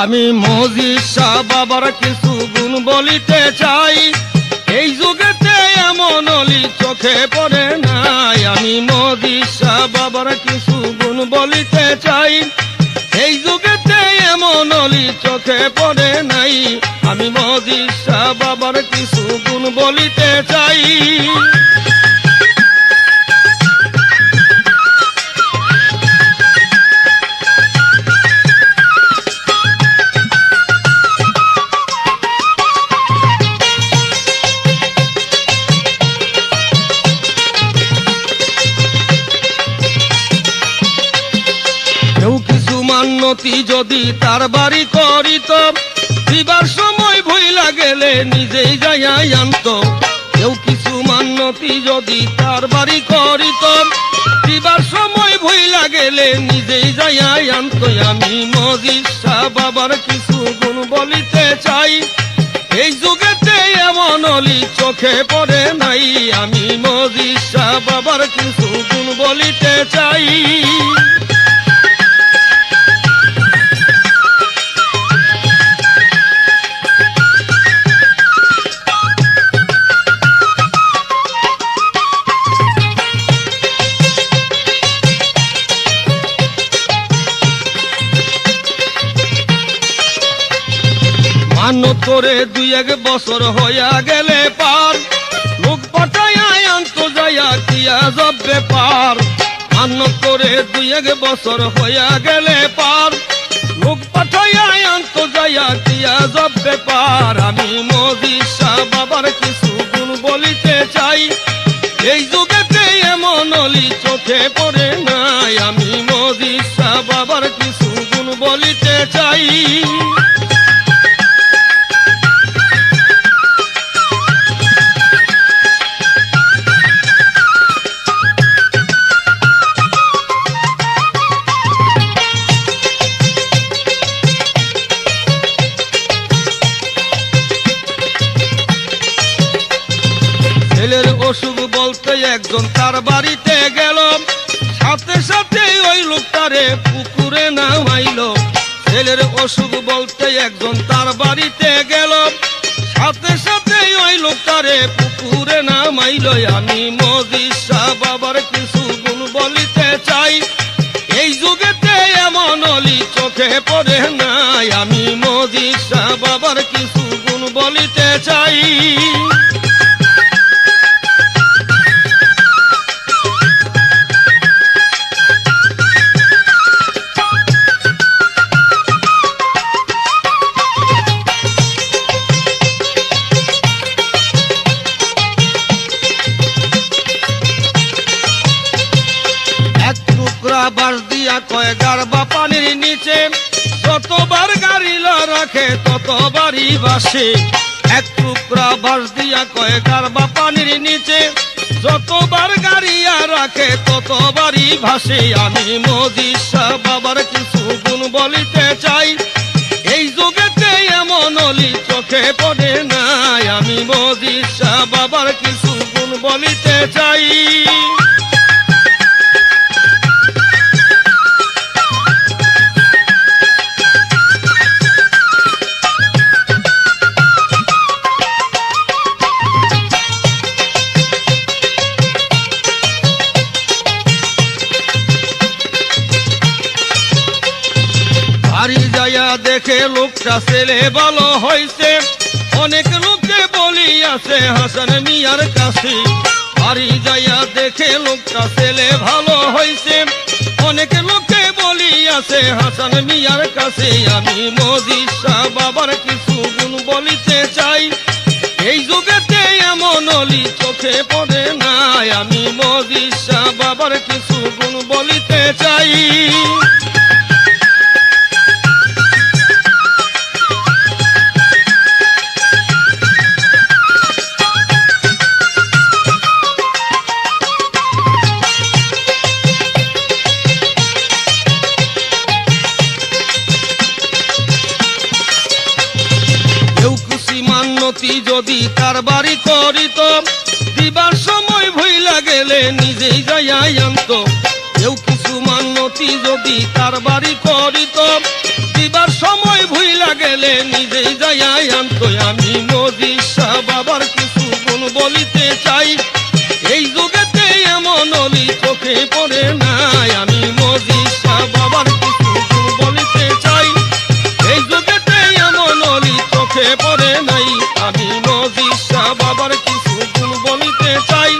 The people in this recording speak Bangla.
আমি মজিদ শাহ বাবার কিছু গুণ বলিতে চাই। এই যুগেতে এমন অলি চোখে পড়ে নাই। আমি মজিদ শাহ বাবার কিছু গুণ বলিতে চাই। এই যুগেতে এমন অলি চোখে পড়ে নাই। আমি মজিদ শাহ বাবার কিছু গুণ বলিতে চাই। মান্যতি যদি তার বাড়ি করিত, দিবার সময় ভইলা গেলে নিজেই যাইয়া আনত। কেউ কিছু মান্যতি যদি তার বাড়ি করিত, দিবার সময় ভইলা গেলে নিজেই যাইয়া আনত। আমি শাহ বাবার কিছু গুণ বলিতে চাই, এই যুগেতে এমন অলি চোখে পড়ে নাই। আমি শাহ বাবার কিছু গুণ বলিতে চাই। করে দুই এক বছর হইয়া গেলে পার। লোক পাঠাইয়া আন্ত যাইয়া কিয়া জব ব্যাপার। মানত করে দুই এক বছর হইয়া গেলে পার। লোক পাঠাইয়া আন্ত যাইয়া কিয়া জব ব্যাপার। আমি মোদি শাহ বাবার কিছু গুণ বলিতে চাই। এই যুগেতে এমন অলি চোখে পড়ে নাই। আমি মোদি শাহ বাবার কিছু গুণ বলিতে চাই। একজন তার বাড়িতে গেল। সাথে সাথে ওই লোকটারে পুকুরে নামাইল। ছেলের অসুখ বলতে একজন তার বাড়িতে গেল। সাথে সাথে ওই লোকটারে পুকুরে নামাইল। আমি মজিদ বাবার কিছু গুণ বলিতে চাই। এই যুগেতে এমন অলি চোখে পড়ে নাই। আমি শাহ বাবার কিছু গুণ বলিতে চাই। গারবা পানির নিচে, যতবার গাড়ি রাখে ততবারই বাসে। এক টুকরা বাস দিয়া কয় গারবা পানির নিচে, যতবার গাড়িয়া রাখে ততবারই ভাসে। আমি মোদি বাবার কিছু গুণ বলিতে চাই, এই যুগেতে এমন অলি চোখে পড়ে নাই। আমি মোদি শাহ বাবার কিছু গুণ বলিতে চাই। দেখে লোকটা ছেলে ভালো হয়েছে অনেক লোকে বলিয়াছে, হাসান মিয়ার কাছে বাড়ি যাইয়া দেখে লোকটা ছেলে ভালো হয়েছে অনেক লোকে বলিয়াছে, হাসান মিয়ার কাছে আমি মোদি শাহ বাবার কিছু গুণ বলিতে চাই। এই যুগেতে এমন অলি চোখে পড়ে নাই। আমি মোদি শাহ বাবার কিছু গুণ বলিতে চাই। যদি কারবারি করিত, দিবার সময় ভইলা গেলে নিজেই যাইয়াই আনত। কেউ কিছু মান্যতি যদি কারবারি করিত, দিবার সময় ভুইলা গেলে নিজেই যাইয়াই আনত। আমি শাহ বাবার কিছু গুণ বলিতে চাই। এই যুগেতে এমন অলি চোখে পড়ে নাই। আমি শাহ বাবার কিছু গুণ বলিতে চাই। এই যুগেতে এমন অলি চোখে পড়ে নাই। আমি নজির বাবার কিছু গুণ বলিতে চাই।